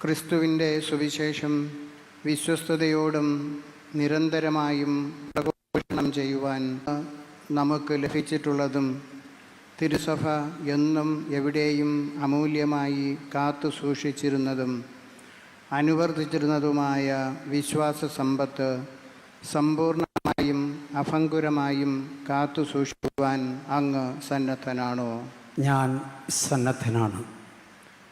ക്രിസ്തുവിന്റെ സുവിശേഷം വിശ്വസ്തയോടും നിരന്തരമായും പ്രഘോഷണം ചെയ്യുവാൻ നമുക്ക് ലഭിച്ചിട്ടുള്ളതും തിരുസഭ എന്നും എവിടെയും അമൂല്യമായി കാത്തു സൂക്ഷിച്ചിരുന്നതും അനുവർത്തിച്ചിരുന്നതുമായ വിശ്വാസ സമ്പത്ത് സമ്പൂർണമായും അഭങ്കുരമായും കാത്തു സൂക്ഷിക്കുവാൻ അങ്ങ് സന്നദ്ധനാണോ? ഞാൻ സന്നദ്ധനാണ്.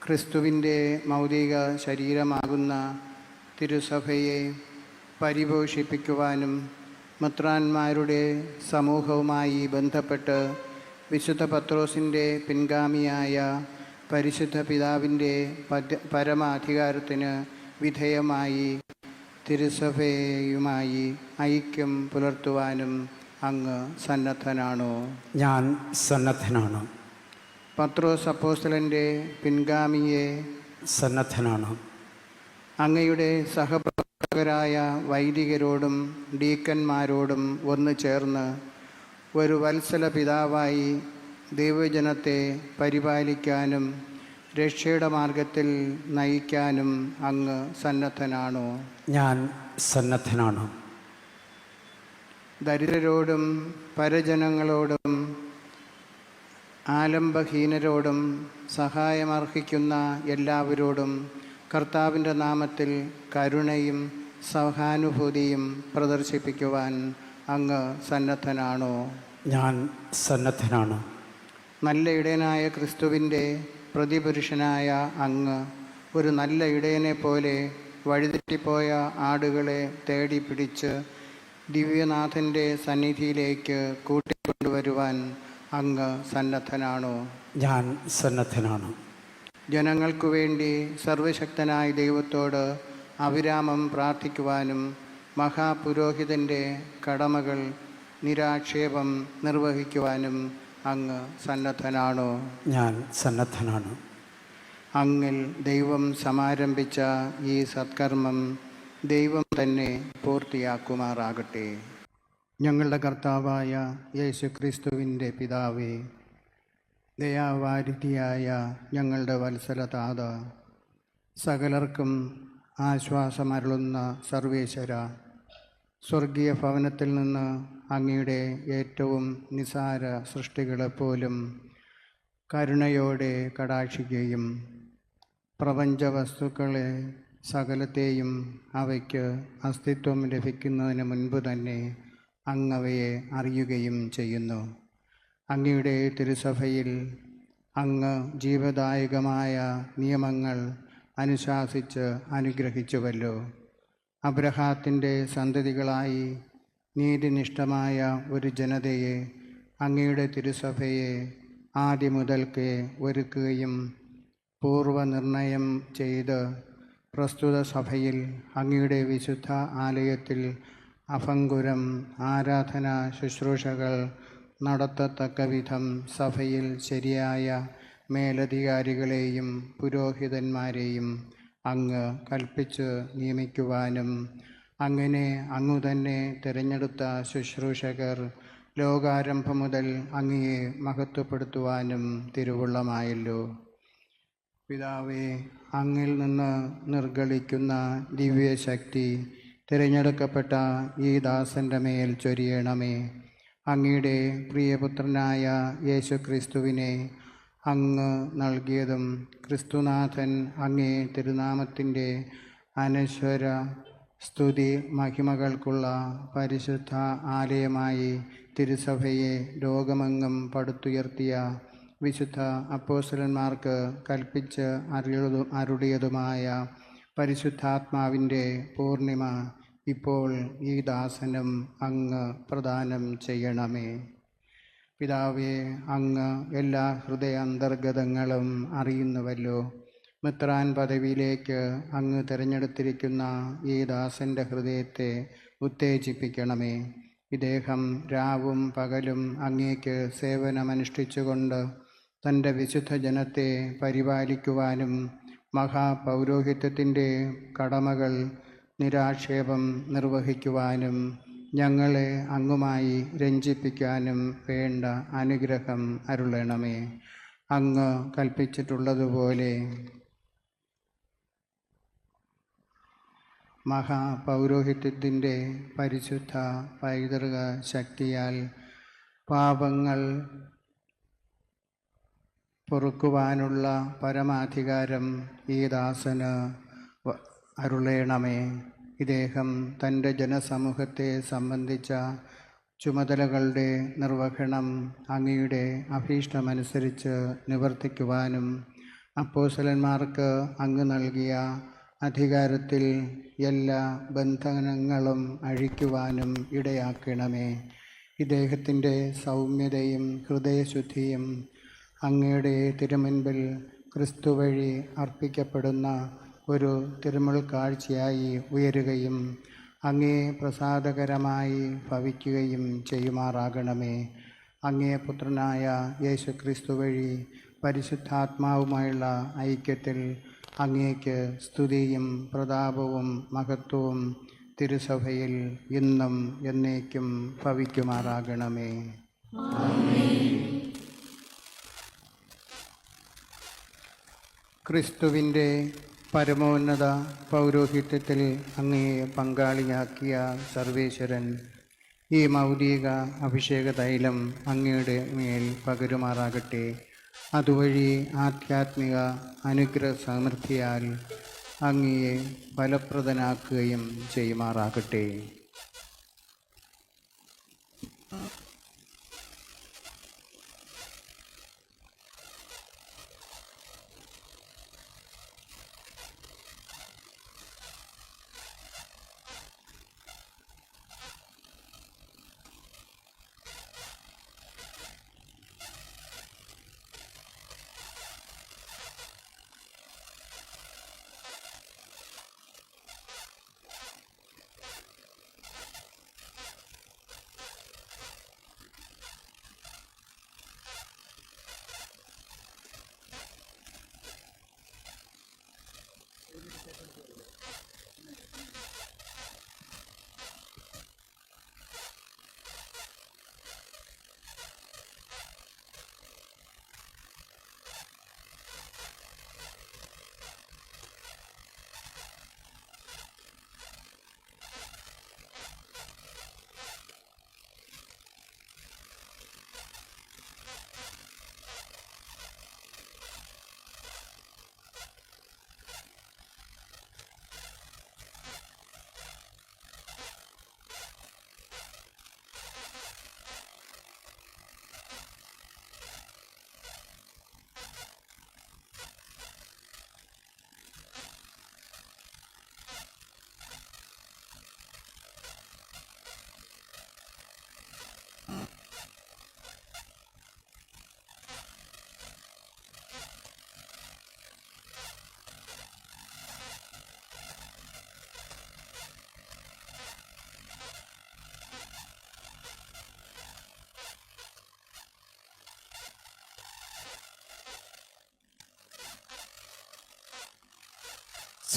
ക്രിസ്തുവിന്റെ മൗലിക ശരീരമാകുന്ന തിരുസഭയെ പരിപോഷിപ്പിക്കുവാനും മുത്രാന്മാരുടെ സമൂഹവുമായി ബന്ധപ്പെട്ട് വിശുദ്ധ പത്രോസിന്റെ പിൻഗാമിയായ പരിശുദ്ധ പിതാവിന്റെ പരമാധികാരത്തിന് വിധേയമായി തിരുസഭയുമായി ഐക്യം പുലർത്തുവാനും അങ്ങ് സന്നദ്ധനാണോ? ഞാൻ സന്നദ്ധനാണ്? പത്രോസ് അപ്പോസ്റ്റലന്റെ പിൻഗാമിയെ സന്നദ്ധനാണ്. അങ്ങയുടെ സഹപ്രവർത്തകരായ വൈദികരോടും ഡീക്കന്മാരോടും ഒന്ന് ചേർന്ന് ഒരു വത്സല പിതാവായി ദൈവജനത്തെ പരിപാലിക്കാനും രക്ഷയുടെ മാർഗത്തിൽ നയിക്കാനും അങ്ങ് സന്നദ്ധനാണോ? ഞാൻ സന്നദ്ധനാണ്. ദരിദ്രരോടും പരജനങ്ങളോടും ആലംബഹീനരോടും സഹായമർഹിക്കുന്ന എല്ലാവരോടും കർത്താവിന്റെ നാമത്തിൽ കരുണയും സഹാനുഭൂതിയും പ്രദർശിപ്പിക്കുവാൻ അങ്ങ് സന്നദ്ധനാണോ? ഞാൻ സന്നദ്ധനാണ്. നല്ല ഇടയനായ ക്രിസ്തുവിന്റെ പ്രതിപുരുഷനായ അങ്ങ് ഒരു നല്ല ഇടയനെ പോലെ വഴിതെറ്റിപ്പോയ ആടുകളെ തേടി പിടിച്ച് ദിവ്യനാഥന്റെ സന്നിധിയിലേക്ക് കൂട്ടിക്കൊണ്ടുവരുവാൻ അങ്ങ് സന്നദ്ധനാണോ? ഞാൻ സന്നദ്ധനാണ്. ജനങ്ങൾക്കു വേണ്ടി സർവശക്തനായ ദൈവത്തോട് അവിരാമം പ്രാർത്ഥിക്കുവാനും മഹാപുരോഹിതന്റെ കടമകൾ നിരാക്ഷേപം നിർവഹിക്കുവാനും അങ്ങ് സന്നദ്ധനാണോ? ഞാൻ സന്നദ്ധനാണ്. അങ്ങിൽ ദൈവം സമാരംഭിച്ച ഈ സത്കർമ്മം ദൈവം തന്നെ പൂർത്തിയാക്കുമാറാകട്ടെ. ഞങ്ങളുടെ കർത്താവായ യേശു ക്രിസ്തുവിന്റെ പിതാവേ ദയാവാരിധിയായ ഞങ്ങളുടെ വത്സലതാത സകലർക്കും ആശ്വാസമരുളുന്ന സർവേശ്വര സ്വർഗീയ ഭവനത്തിൽ നിന്ന് അങ്ങയുടെ ഏറ്റവും നിസാര സൃഷ്ടികളെപ്പോലും കരുണയോടെ കടാക്ഷിക്കുകയും പ്രപഞ്ച വസ്തുക്കളെ സകലത്തെയും അവയ്ക്ക് അസ്തിത്വം ലഭിക്കുന്നതിന് മുൻപ് തന്നെ അങ്ങവയെ അറിയുകയും ചെയ്യുന്നു. അങ്ങയുടെ തിരുസഭയിൽ അങ്ങ് ജീവദായകമായ നിയമങ്ങൾ അനുശാസിച്ച് അനുഗ്രഹിച്ചുവല്ലോ. അബ്രഹാത്തിന്റെ സന്തതികളായി നീതിനിഷ്ഠമായ ഒരു ജനതയെ അങ്ങയുടെ തിരുസഭയെ ആദ്യം മുതൽക്കേ ഒരുക്കുകയും പൂർവനിർണയം ചെയ്ത് പ്രസ്തുത സഭയിൽ അങ്ങയുടെ വിശുദ്ധ ആലയത്തിൽ അഭങ്കുരം ആരാധന ശുശ്രൂഷകൾ നടത്തത്തക്ക വിധം സഭയിൽ ശരിയായ മേലധികാരികളെയും പുരോഹിതന്മാരെയും അങ്ങ് കൽപ്പിച്ച് നിയമിക്കുവാനും അങ്ങനെ അങ്ങു തന്നെ തിരഞ്ഞെടുത്ത ശുശ്രൂഷകർ ലോകാരംഭം മുതൽ അങ്ങയെ മഹത്വപ്പെടുത്തുവാനും തിരുവുള്ളമായല്ലോ. പിതാവേ അങ്ങിൽ നിന്ന് നിർഗളിക്കുന്ന ദിവ്യശക്തി തിരഞ്ഞെടുക്കപ്പെട്ട ഈ ദാസന്റെ മേൽ ചൊരിയണമേ. അങ്ങയുടെ പ്രിയപുത്രനായ യേശു ക്രിസ്തുവിനെ അങ്ങ് നൽകിയതും ക്രിസ്തുനാഥൻ അങ്ങേ തിരുനാമത്തിന്റെ അനശ്വര സ്തുതി മഹിമകൾക്കുള്ള പരിശുദ്ധ ആലയമായി തിരുസഭയെ ലോകമെങ്ങും പടുത്തുയർത്തിയ വിശുദ്ധ അപ്പോസ്റ്റലന്മാർക്ക് കൽപ്പിച്ച് അരുളിയതുമായ പരിശുദ്ധാത്മാവിന്റെ പൂർണിമ ഇപ്പോൾ ഈ ദാസനും അങ്ങ് പ്രദാനം ചെയ്യണമേ. പിതാവേ അങ്ങ് എല്ലാ ഹൃദയ അന്തർഗതങ്ങളും അറിയുന്നുവല്ലോ. മിത്രാൻ പദവിയിലേക്ക് അങ്ങ് തിരഞ്ഞെടുത്തിരിക്കുന്ന ഈ ദാസന്റെ ഹൃദയത്തെ ഉത്തേജിപ്പിക്കണമേ. ഇദ്ദേഹം രാവും പകലും അങ്ങേക്ക് സേവനമനുഷ്ഠിച്ചുകൊണ്ട് തന്റെ വിശുദ്ധ ജനത്തെ പരിപാലിക്കുവാനും മഹാപൗരോഹിത്യത്തിന്റെ കടമകൾ നിരാക്ഷേപം നിർവഹിക്കുവാനും ഞങ്ങളെ അങ്ങുമായി രഞ്ജിപ്പിക്കാനും വേണ്ട അനുഗ്രഹം അരുളണമേ. അങ്ങ് കൽപ്പിച്ചിട്ടുള്ളതുപോലെ മഹാപൗരോഹിത്യത്തിന്റെ പരിശുദ്ധ പൈതൃക ശക്തിയാൽ പാപങ്ങൾ പൊറുക്കുവാനുള്ള പരമാധികാരം ഈ ദാസന് അരുളേണമേ. ഇദ്ദേഹം തന്റെ ജനസമൂഹത്തെ സംബന്ധിച്ച ചുമതലകളുടെ നിർവഹണം അങ്ങയുടെ അഭീഷ്ടമനുസരിച്ച് നിവർത്തിക്കുവാനും അപ്പോസലന്മാർക്ക് അങ്ങ് നൽകിയ അധികാരത്തിൽ എല്ലാ ബന്ധനങ്ങളും അഴിക്കുവാനും ഇടയാക്കണമേ. ഇദ്ദേഹത്തിന്റെ സൗമ്യതയും ഹൃദയശുദ്ധിയും അങ്ങയുടെ തിരുമുൻപിൽ ക്രിസ്തു വഴി അർപ്പിക്കപ്പെടുന്ന ഒരു തിരുമുൾ കാഴ്ചയായി ഉയരുകയും അങ്ങേ പ്രസാദകരമായി ഭവിക്കുകയും ചെയ്യുമാറാകണമേ. അങ്ങേ പുത്രനായ യേശു ക്രിസ്തു വഴി പരിശുദ്ധാത്മാവുമായുള്ള ഐക്യത്തിൽ അങ്ങേക്ക് സ്തുതിയും പ്രതാപവും മഹത്വവും തിരുസഭയിൽ ഇന്നും എന്നേക്കും ഭവിക്കുമാറാകണമേ. ക്രിസ്തുവിന്റെ പരമോന്നത പൗരോഹിത്യത്തിൽ അങ്ങയെ പങ്കാളിയാക്കിയ സർവേശ്വരൻ ഈ മൗലിക അഭിഷേക തൈലം അങ്ങയുടെ മേൽ പകരുമാറാകട്ടെ. അതുവഴി ആധ്യാത്മിക അനുഗ്രഹ സമൃദ്ധിയാൽ അങ്ങയെ ഫലപ്രദനാക്കുകയും ചെയ്യുമാറാകട്ടെ.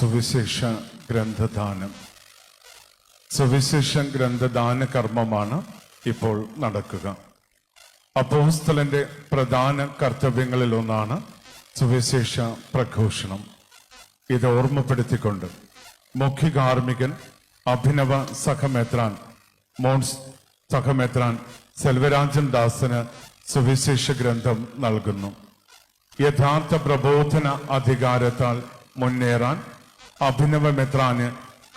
സുവിശേഷ ഗ്രന്ഥദാനം. സുവിശേഷ ഗ്രന്ഥദാന കർമ്മമാണ് ഇപ്പോൾ നടക്കുക. അപ്പോസ്തലന്റെ പ്രധാന കർത്തവ്യങ്ങളിൽ ഒന്നാണ് സുവിശേഷ പ്രഘോഷണം. ഇത് ഓർമ്മപ്പെടുത്തിക്കൊണ്ട് മുഖ്യ കാർമ്മികൻ അഭിനവ സഖമേത്രാൻ മോൺസ് സഖമേത്രാൻ സെൽവരാജൻ ദാസന് സുവിശേഷ ഗ്രന്ഥം നൽകുന്നു. യഥാർത്ഥ പ്രബോധന അധികാരത്താൽ മുന്നേറാൻ അഭിനവമെത്രാന്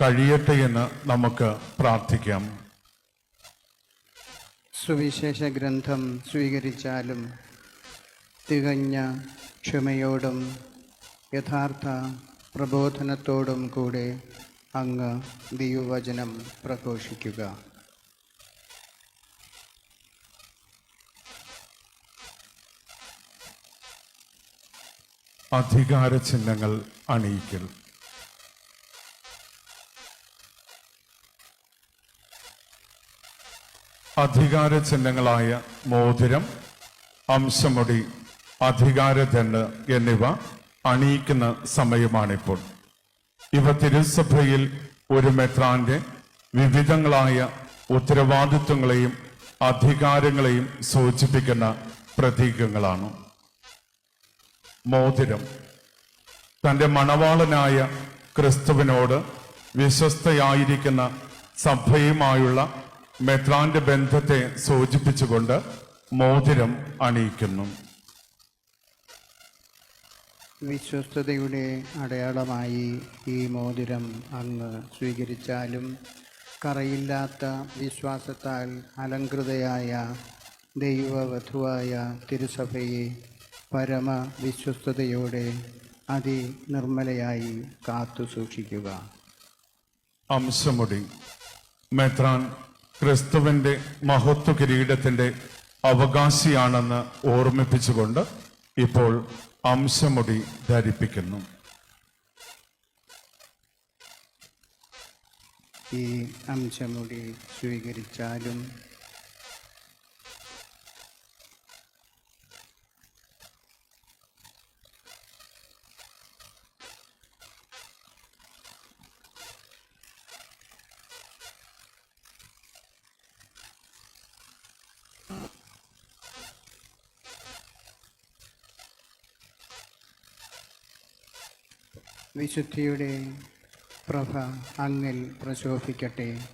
കഴിയട്ടെ എന്ന് നമുക്ക് പ്രാർത്ഥിക്കാം. സുവിശേഷ ഗ്രന്ഥം സ്വീകരിച്ചാലും തികഞ്ഞ ക്ഷമയോടും യഥാർത്ഥ പ്രബോധനത്തോടും കൂടെ അങ്ങ് ദൈവവചനം പ്രഘോഷിക്കുക. അധികാര ചിഹ്നങ്ങൾ അണിയിക്കൽ. അധികാര ചിഹ്നങ്ങളായ മോതിരം അംശമുടി അധികാരദണ്ഡ് എന്നിവ അണിയിക്കുന്ന സമയമാണിപ്പോൾ. ഇവ തിരുസഭയിൽ ഒരു മെത്രാന്റെ വിവിധങ്ങളായ ഉത്തരവാദിത്വങ്ങളെയും അധികാരങ്ങളെയും സൂചിപ്പിക്കുന്ന പ്രതീകങ്ങളാണ്. മോതിരം. തന്റെ മണവാളനായ ക്രിസ്തുവിനോട് വിശ്വസ്തയായിരിക്കുന്ന സഭയുമായുള്ള മെത്രാന്റെ ബന്ധത്തെ സൂചിപ്പിച്ചുകൊണ്ട് മോതിരം അണിയിക്കുന്നു. വിശ്വസ്തയുടെ അടയാളമായി ഈ മോതിരം അങ്ങ് സ്വീകരിച്ചാലും കറയില്ലാത്ത വിശ്വാസത്താൽ അലങ്കൃതയായ ദൈവവധുവായ തിരുസഭയെ പരമ വിശ്വസ്തയോടെ അതിനിർമ്മലയായി കാത്തു സൂക്ഷിക്കുക അംശമുടി മെത്രാൻ ക്രിസ്തുവിന്റെ മഹത്വ കിരീടത്തിന്റെ അവകാശിയാണെന്ന് ഓർമ്മിപ്പിച്ചുകൊണ്ട് ഇപ്പോൾ അംശമുടി ധരിപ്പിക്കുന്നു. ഈ അംശമുടി സ്വീകരിച്ചാലും വിശുദ്ധിയുടെ പ്രഭ അങ്ങിൽ പ്രശോഭിക്കട്ടെ.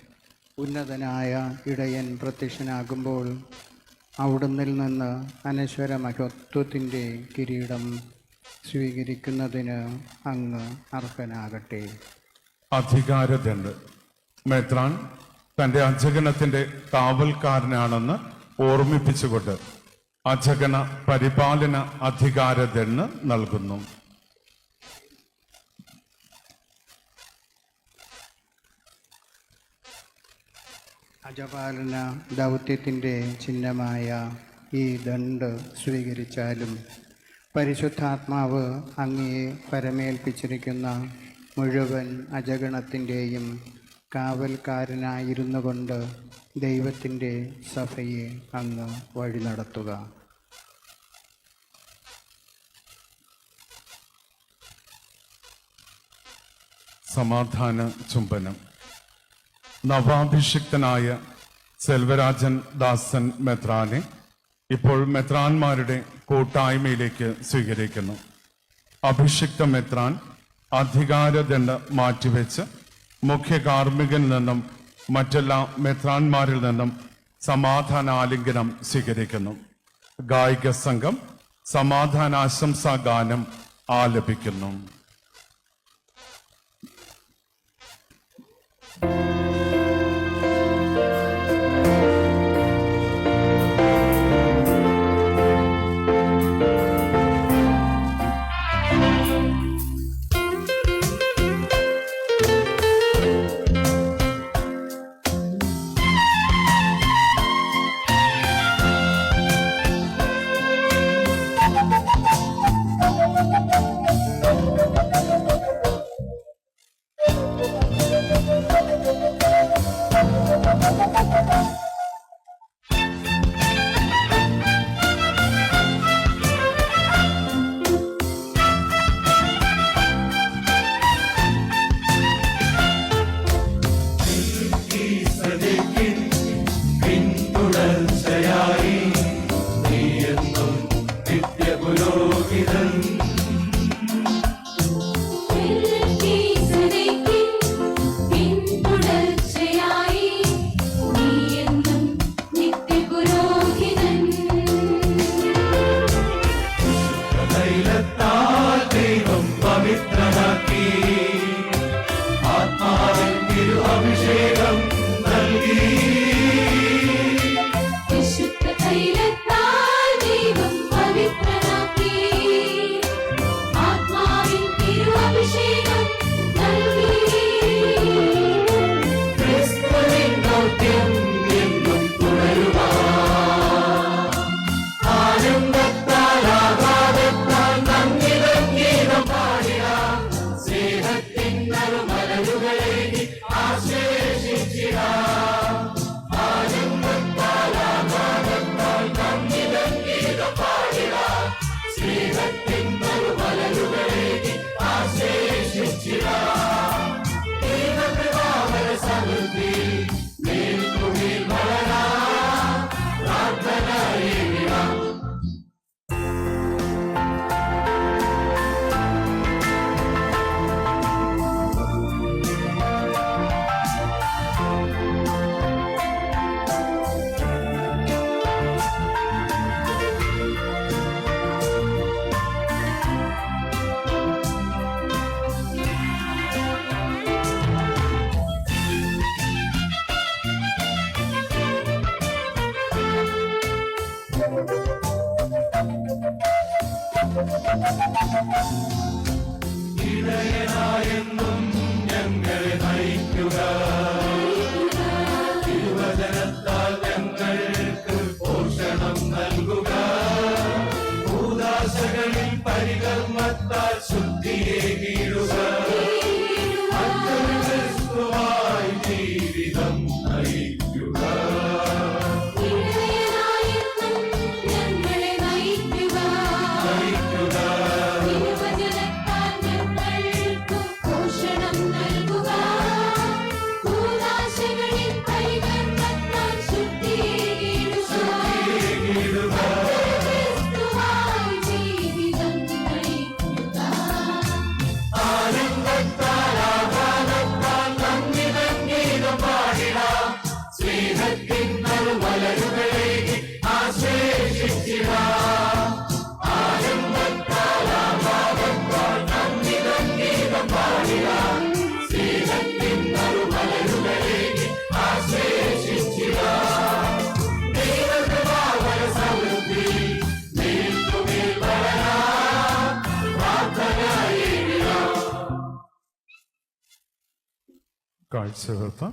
ഉന്നതനായ ഇടയൻ പ്രത്യക്ഷനാകുമ്പോൾ അവിടുന്നിൽ നിന്ന് അനശ്വര മഹത്വത്തിന്റെ കിരീടം സ്വീകരിക്കുന്നതിന് അങ്ങ് അർഹനാകട്ടെ. അധികാരദണ്ഡ്. മെത്രാൻ തന്റെ അജഗണത്തിന്റെ കാവൽക്കാരനാണെന്ന് ഓർമ്മിപ്പിച്ചുകൊണ്ട് അജഗണ പരിപാലന അധികാരദണ്ഡ് നൽകുന്നു. അജപാലന ദൗത്യത്തിന്റെ ചിഹ്നമായ ഈ ദണ്ട് സ്വീകരിച്ചാലും പരിശുദ്ധാത്മാവ് അങ്ങയെ പരമേൽപ്പിച്ചിരിക്കുന്ന മുഴുവൻ അജഗണത്തിന്റെയും കാവൽക്കാരനായിരുന്നു കൊണ്ട് ദൈവത്തിന്റെ സഭയെ അങ്ങ് വഴി നടത്തുക സമാധാന ചുംബനം. നവാഭിഷിക്തനായ സെൽവരാജൻ ദാസൻ മെത്രാനെ ഇപ്പോൾ മെത്രാന്മാരുടെ കൂട്ടായ്മയിലേക്ക് സ്വീകരിക്കുന്നു. അഭിഷിക്ത മെത്രാൻ അധികാരദണ്ഡ് മാറ്റിവെച്ച് മുഖ്യ കാർമ്മികനിൽ നിന്നും മറ്റെല്ലാ മെത്രാന്മാരിൽ നിന്നും സമാധാനാലിംഗനം സ്വീകരിക്കുന്നു. ഗായിക സംഘം സമാധാനാശംസാ ഗാനം ആലപിക്കുന്നു. എന്നും Carl Serra, tá?